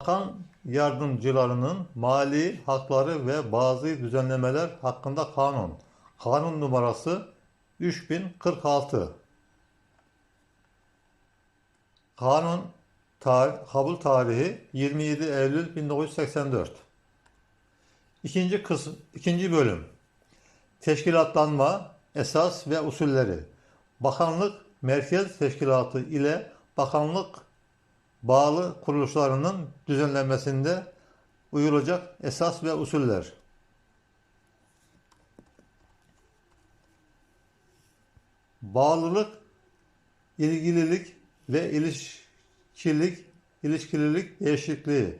Bakan yardımcılarının mali hakları ve bazı düzenlemeler hakkında kanun. Kanun numarası 3046. Kanun tar- kabul tarihi 27 Eylül 1984. İkinci kısım, ikinci bölüm. Teşkilatlanma, esas ve usulleri. Bakanlık Merkez Teşkilatı ile bakanlık bağlı kuruluşlarının düzenlenmesinde uyulacak esas ve usuller. Bağlılık, ilgililik ve ilişkilik, ilişkililik değişikliği.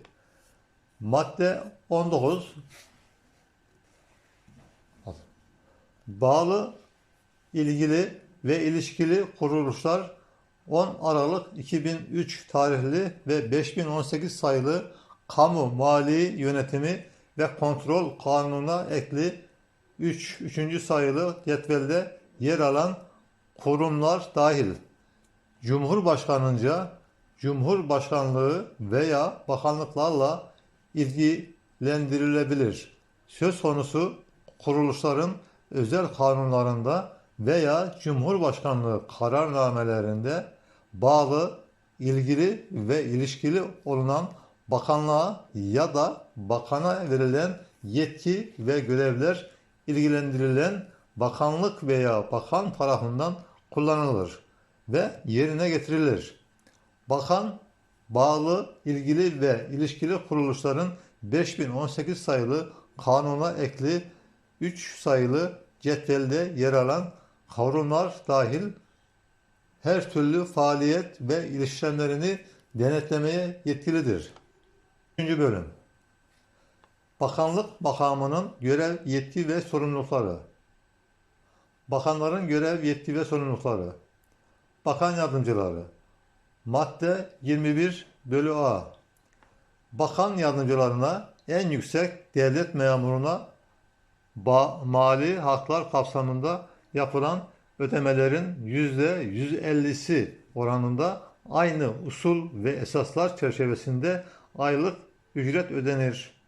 Madde 19 Bağlı, ilgili ve ilişkili kuruluşlar 10 Aralık 2003 tarihli ve 5018 sayılı Kamu Mali Yönetimi ve Kontrol Kanunu'na ekli 3. 3. sayılı cetvelde yer alan kurumlar dahil Cumhurbaşkanınca Cumhurbaşkanlığı veya bakanlıklarla ilgilendirilebilir. Söz konusu kuruluşların özel kanunlarında veya Cumhurbaşkanlığı kararnamelerinde bağlı, ilgili ve ilişkili olunan bakanlığa ya da bakana verilen yetki ve görevler ilgilendirilen bakanlık veya bakan tarafından kullanılır ve yerine getirilir. Bakan, bağlı, ilgili ve ilişkili kuruluşların 5018 sayılı kanuna ekli 3 sayılı cetvelde yer alan kavramlar dahil her türlü faaliyet ve işlemlerini denetlemeye yetkilidir. 3. bölüm Bakanlık makamının görev, yetki ve sorumlulukları. Bakanların görev, yetki ve sorumlulukları. Bakan yardımcıları. Madde 21 bölü A. Bakan yardımcılarına en yüksek devlet memuruna mali haklar kapsamında yapılan ödemelerin %150'si oranında aynı usul ve esaslar çerçevesinde aylık ücret ödenir.